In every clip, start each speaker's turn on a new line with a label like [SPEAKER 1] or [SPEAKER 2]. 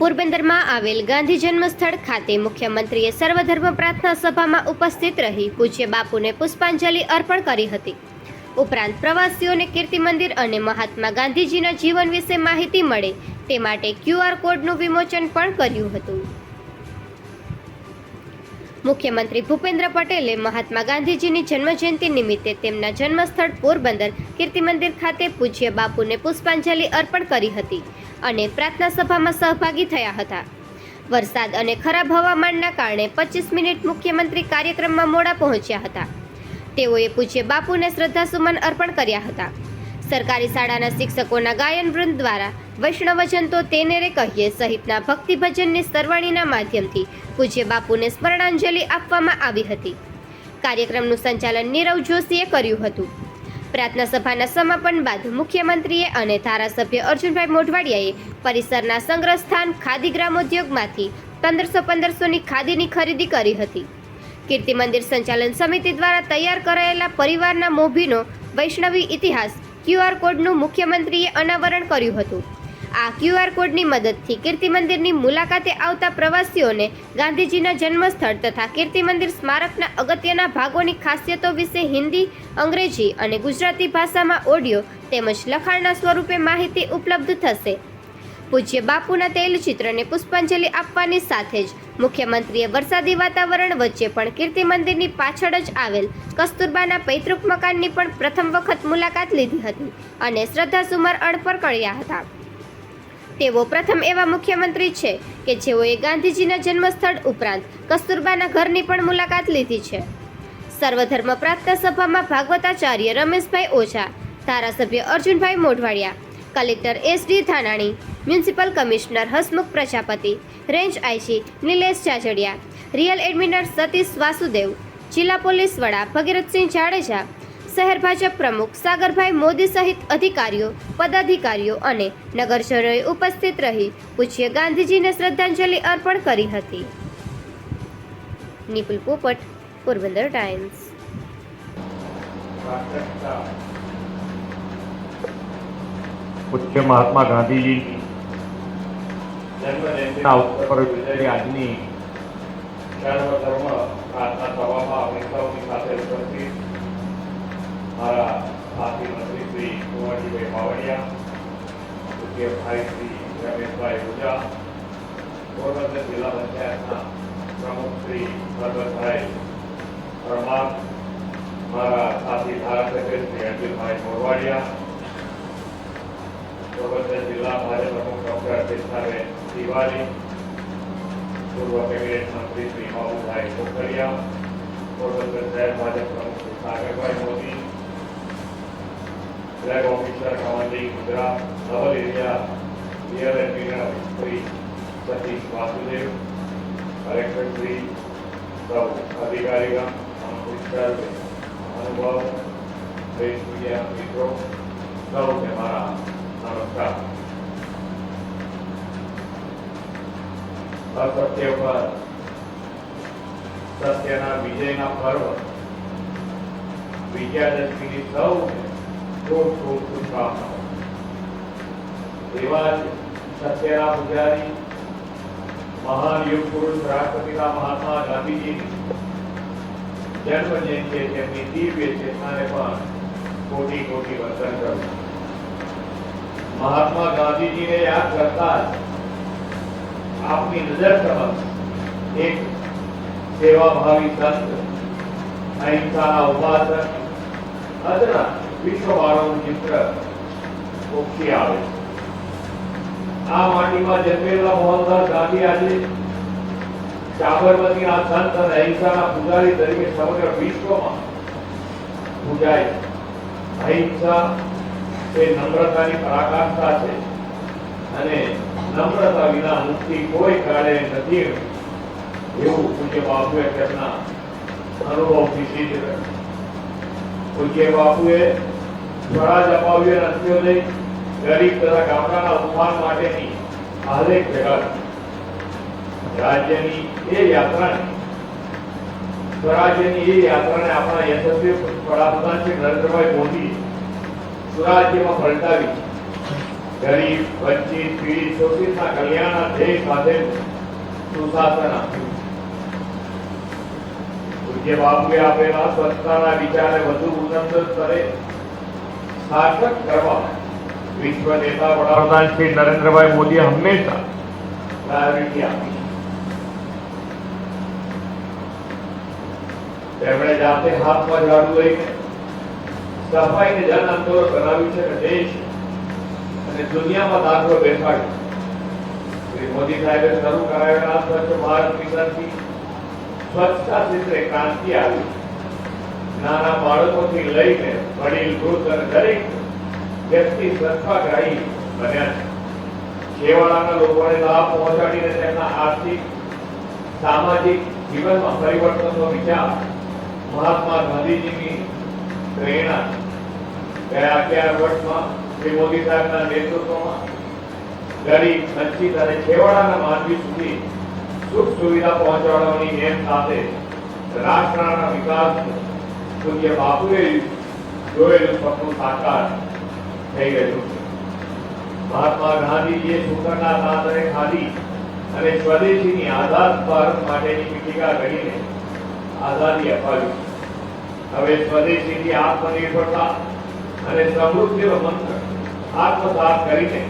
[SPEAKER 1] પોરબંદરમાં આવેલ ગાંધી જન્મસ્થળ ખાતે મુખ્યમંત્રીએ સર્વધર્મ પ્રાર્થના સભામાં ઉપસ્થિત રહી પૂજ્ય બાપુને પુષ્પાંજલિ અર્પણ કરી હતી. ઉપરાંત પ્રવાસીઓને કીર્તિ મંદિર અને મહાત્મા ગાંધીજીના જીવન વિશે માહિતી મળે તે માટે ક્યુઆર કોડનું વિમોચન પણ કર્યું હતું. મુખ્યમંત્રી ભૂપેન્દ્ર પટેલે મહાત્મા ગાંધીજીની જન્મજયંતિ નિમિત્તે તેમના જન્મસ્થળ પોરબંદર કીર્તિ મંદિર ખાતે પૂજ્ય બાપુને પુષ્પાંજલિ અર્પણ કરી હતી અને પ્રાર્થના સભામાં સહભાગી થયા હતા. વરસાદ અને ખરાબ હવામાનના કારણે પચીસ મિનિટ મુખ્યમંત્રી કાર્યક્રમમાં મોડા પહોંચ્યા હતા. તેઓએ પૂજ્ય બાપુને શ્રદ્ધાસુમન અર્પણ કર્યા હતા. સરકારી શાળાના શિક્ષકોના ગાયન વૃંદ દ્વારા વૈષ્ણવજન તો તેને રે કહીએ, સહિતના ભક્તિ ભજનની સરવાણીના માધ્યમથી પૂજ્ય બાપુને સ્મરણાંજલિ આપવામાં આવી હતી. કાર્યક્રમનું સંચાલન નીરવ જોશીએ કર્યું હતું. પ્રાર્થના સભાના સમાપન બાદ મુખ્યમંત્રીએ અને ધારાસભ્ય અર્જુનભાઈ મોઢવાડિયાએ પરિસરના સંગ્રહ સ્થાન ખાદી ગ્રામોદ્યોગમાંથી પંદરસો પંદરસોની ખાદીની ખરીદી કરી હતી. કીર્તિ મંદિર સંચાલન સમિતિ દ્વારા તૈયાર કરાયેલા પરિવારના મોભીનો વૈષ્ણવી ઇતિહાસ ક્યુઆર કોડનું મુખ્યમંત્રીએ અનાવરણ કર્યું હતું. આ ક્યુઆર કોડની મદદથી કીર્તિ મંદિરની મુલાકાતે આવતા પ્રવાસીઓને ગાંધીજીના જન્મસ્થળ તથા કીર્તિ મંદિર સ્મારકના અગત્યના ભાગોની ખાસિયતો વિશે હિન્દી, અંગ્રેજી અને ગુજરાતી ભાષામાં ઓડિયો તેમજ લખાણના સ્વરૂપે માહિતી ઉપલબ્ધ થશે. પૂજ્ય બાપુના તૈલચિત્રને પુષ્પાંજલિ આપવાની સાથે જ મુખ્યમંત્રીએ વરસાદી વાતાવરણ વચ્ચે પણ કીર્તિ મંદિરની પાછળ જ આવેલ કસ્તુરબાના પૈતૃક મકાનની પણ પ્રથમ વખત મુલાકાત લીધી હતી અને શ્રદ્ધાસુમર અર્પણ કર્યા હતા. તેઓ પ્રથમ એવા મુખ્યમંત્રી છે કે જેઓએ ગાંધીજીના જન્મસ્થળ ઉપરાંત કસ્તુરબાના ઘરની પણ મુલાકાત લીધી છે. સર્વધર્મ પ્રાર્થના સભામાં ભાગવતાચાર્ય રમેશભાઈ ઓઝા, ધારાસભ્ય Arjunbhai Modhwadia, collector S D Thanani municipal commissioner Hasmukh Prajapati, range IG Nilesh Jajadiya, rear admiral Satish Vasudev, જિલ્લા પોલીસ વડા ભગીરથસિંહ જાડેજા શહેર ભાજપ પ્રમુખ સાગરભાઈ મોદી સહિત અધિકારીઓ, પદાધિકારીઓ અને નગરજનોએ ઉપસ્થિત રહી પૂજ્ય ગાંધીજીને શ્રદ્ધાંજલિ અર્પણ કરી હતી. નિપુલ પોપટ, પોરબંદર ટાઈમ્સ.
[SPEAKER 2] પૂજ્ય મહાત્મા ગાંધીજી
[SPEAKER 3] આજની સાથે ઉપસ્થિત મારા સાથી મંત્રી શ્રી કુંવરજીભાઈ બાવળિયા પૂજ્ય ભાઈ શ્રી રમેશભાઈ ગુજા પોરબંદર જિલ્લા પંચાયતના પ્રમુખ શ્રી ભરતભાઈ પરમાર, મારા સાથી ધારાસભ્ય શ્રી અર્જુનભાઈ મોરવાડિયા, પોરબંદર જિલ્લા ભાજપ પ્રમુખ ડોક્ટર કૃષ્ણાબેન તિવારી પૂર્વ કેબિનેટ મંત્રી શ્રી બાબુભાઈ પોખરિયા, પોરબંદર શહેર ભાજપ પ્રમુખ Shri Sagarbhai flag officer commanding Gujarat naval area rear engineer Shri Satish Vasudev collector Shri સૌ અધિકારીગણ ઓફિસર અનુભવ પ્રેસ મીડિયા મિત્રો સૌને મારા નમસ્કાર અસત્ય પર સત્યના વિજયના પર્વ વિજયાદશમીની સૌને ખૂબ ખૂબ શુભકામનાઓ એવા જ સત્યના પૂજારી મહાન યુગ પુરુષ રાષ્ટ્રપિતા મહાત્મા ગાંધીજીની જન્મ જયંતિ તેમની દિવ્ય ચેતનાને પણ કોટી કોટી વંદન કરું મહાત્મા ગાંધીજીને યાદ કરતા જ આપની નજર સમક્ષ એક સેવાભાવી સંત અહિંસાના ઉપાસક અદના વિશ્વવાળાનું ચિત્ર ઓછી આવે. આ માટીમાં જન્મેલા મોહનદાસ ગાંધી આજે સાબરમતીના સંત અને અહિંસાના પૂજારી તરીકે સમગ્ર વિશ્વમાં પૂજાય. અહિંસા એ નમ્રતાની પરાકાષ્ઠા છે અને નમ્રતા વિના મુક્તિ કોઈ કાળે નથી એવું પૂજ્ય બાપુએ તેમના અનુભવથી સિદ્ધ કર્યું પૂજ્ય બાપુએ સ્વરાજ અપાવ્યું નહીં ગરીબ તથા ગામડાના ઉત્થાન માટેની આલેખ જગાડ રાજ્યની એ યાત્રાને, સ્વરાજ્યની એ યાત્રાને આપણા યશસ્વી વડાપ્રધાન શ્રી નરેન્દ્રભાઈ મોદી સ્વરાજ્યમાં પલટાવી ગરીબ, વંચિત, પીડિત શોષિતના કલ્યાણના ધ્યેય સાથે સુશાસન આપ્યું. પૂજ્ય બાપુએ આપેલા સ્વચ્છતાના વિચારને વધુ ઉન્નત સ્તરે સાર્થક કરવા વિશ્વ નેતા વડાપ્રધાન
[SPEAKER 2] શ્રી નરેન્દ્રભાઈ મોદીએ હંમેશા
[SPEAKER 3] પ્રાયોરિટી આપી તેમણે જાતે હાથમાં ઝાડુ લઈને સફાઈને જન આંદોલન બનાવ્યું છે દેશ અને દુનિયામાં દાખલો બેસાડ્યો. શ્રી મોદી સાહેબે શરૂ કરાવેલા સ્વચ્છ ભારત મિશનથી સ્વચ્છતા ક્ષેત્રે ક્રાંતિ આવી. નાના બાળકોથી લઈને વડીલ, વૃદ્ધ અને દરેક વ્યક્તિ સ્વચ્છાગ્રાહી બન્યા છે. છેવાડાના લોકોને લાભ પહોંચાડીને તેમના આર્થિક, સામાજિક જીવનમાં પરિવર્તનનો વિચાર મહાત્મા ગાંધીજીની પ્રેરણા ગયા અગિયાર વર્ષમાં શ્રી મોદી સાહેબના નેતૃત્વમાં ગરીબ, વંચિત અને છેવાડાના માનવી સુધી સુખ સુવિધા પહોંચાડવાની નેમ સાથે રાષ્ટ્રના વિકાસનું પૂજ્ય બાપુએ જોયેલું સપનું સાકાર થઈ ગયું મહાત્મા ગાંધીજીએ સુખના સાધને ખાધી અને સ્વદેશીની આઝાદ ભારત માટેની પીઠિકા ઘડીને આઝાદી અપાવી. હવે સ્વદેશીથી આત્મનિર્ભરતા અને સમૃદ્ધિનો મંત્ર આત્મસાત કરીને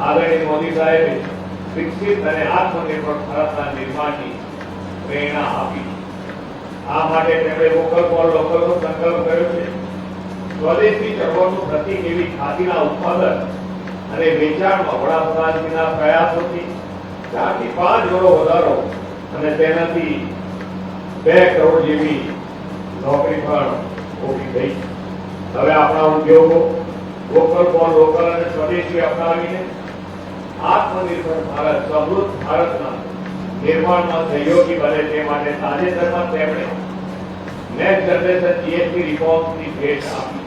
[SPEAKER 3] આદરણીય મોદી સાહેબે વિકસિત અને આત્મનિર્ભર ભારતના નિર્માણની પ્રેરણા આપી. આ માટે તેમણે વોકલ ફોર લોકલનો સંકલ્પ કર્યો છે. સ્વદેશી ચળવળનું પ્રતિક એવી ખાદીના ઉત્પાદન અને વેચાણમાં વડાપ્રધાનજીના પ્રયાસોથી ચારથી પાંચ ગણો વધારો અને તેનાથી બે કરોડ જેવી નોકરી પણ ઊભી થઈ. હવે આપણા ઉદ્યોગો લોકલ ફોર લોકલ અને સ્વદેશી અપનાવીને આત્મનિર્ભર ભારત, સમૃદ્ધ ભારતના નિર્માણમાં સહયોગી બને તે માટે તાજેતરમાં તેમણે નેક્સ્ટ જનરેશન જીએસટી રિફોર્મની ભેટ આપી.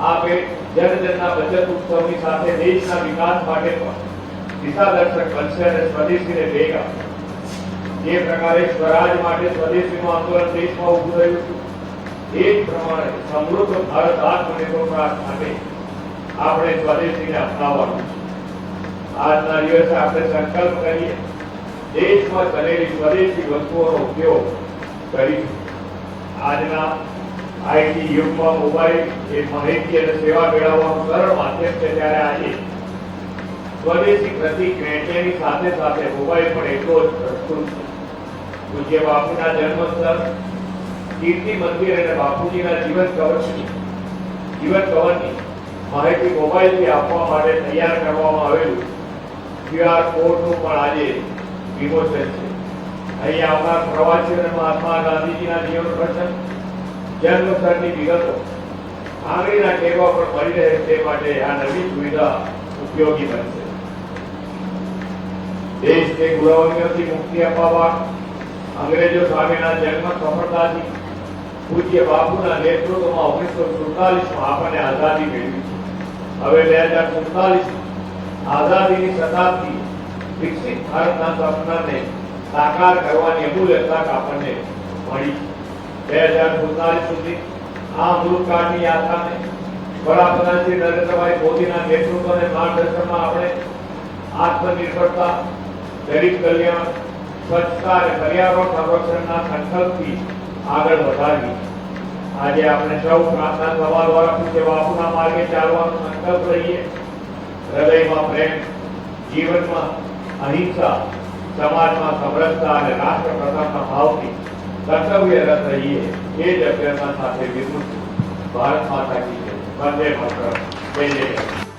[SPEAKER 3] આ ભેટ જનજનના બચત ઉત્સવની સાથે દેશના વિકાસ માટે પણ દિશાદર્શક બનશે અને સ્વદેશીને વેગ આપશે. જે પ્રકારે સ્વરાજ માટે સ્વદેશીનું આંદોલન દેશમાં ઉભું રહ્યું હતું, એ જ પ્રમાણે સમૃદ્ધ ભારત આત્મનિર્ભર માટે આપણે સ્વદેશીને અપનાવવાનું છે. આજના દિવસે આપણે સંકલ્પ કરીએ. દેશમાં ચલેલી સ્વદેશી વસ્તુઓનો ઉપયોગ કરીશું આજના આઈટી યુગમાં મોબાઈલ એ માહિતી અને સેવા મેળવવાનું સરળ માધ્યમ છે ત્યારે આજે સ્વદેશી પ્રતિક વેચેની સાથે સાથે મોબાઈલ પણ એટલો જ પ્રસ્તુત છે. પૂજ્ય બાપુના જન્મસ્થળ, કીર્તિ મંદિર અને બાપુજીના જીવન કવચની, જીવન કવરની માહિતી મોબાઈલથી આપવા માટે તૈયાર કરવામાં આવેલું ક્યુઆર કોડનું પણ આજે વિમોચન છે. અહીં આવનાર પ્રવાસીઓને મહાત્મા ગાંધીજીના જીવન પ્રસંગ જન્મસ્થળની વિગતો આંગળીના ટેવા પર મળી રહે તે માટે આ નવી સુવિધા ઉપયોગી બનશે. દેશને ગુલામીઓથી મુક્તિ અપાવવા અંગ્રેજો સામેના જન્મ સફળતાથી પૂજ્ય બાપુના નેતૃત્વમાં ઓગણીસો સુડતાલીસમાં આપણને આઝાદી મેળવી છે. હવે બે હજાર સુડતાલીસ આઝાદીની શતાબ્દી વિકસિત ભારતના સ્વપ્નને સાકાર કરવાની અમૂલ્ય તક આપણને મળી. બે હજાર સુડતાલીસ સુધી આ અમૃતકાળની યાત્રાને વડાપ્રધાન શ્રી નરેન્દ્રભાઈ મોદીના નેતૃત્વ અને માર્ગદર્શનમાં આપણે આત્મનિર્ભરતા, ગરીબ કલ્યાણ, સ્વચ્છતા અને પર્યાવરણ સંરક્ષણના સંકલ્પથી આગળ વધારવી. આજે આપણે સૌ પ્રાર્થના સભા દ્વારા પૂજ્ય બાપુના માર્ગે ચાલવાનો સંકલ્પ લઈએ હૃદયમાં પ્રેમ, જીવનમાં અહિંસા, સમાજમાં સમરસતા અને રાષ્ટ્ર પ્રથમના ભાવથી કર્તવ્યરત રહીએ એ જ અભ્યર્થના સાથે વિરુદ્ધ ભારત માતા કી વંદે માત્ર જય જય.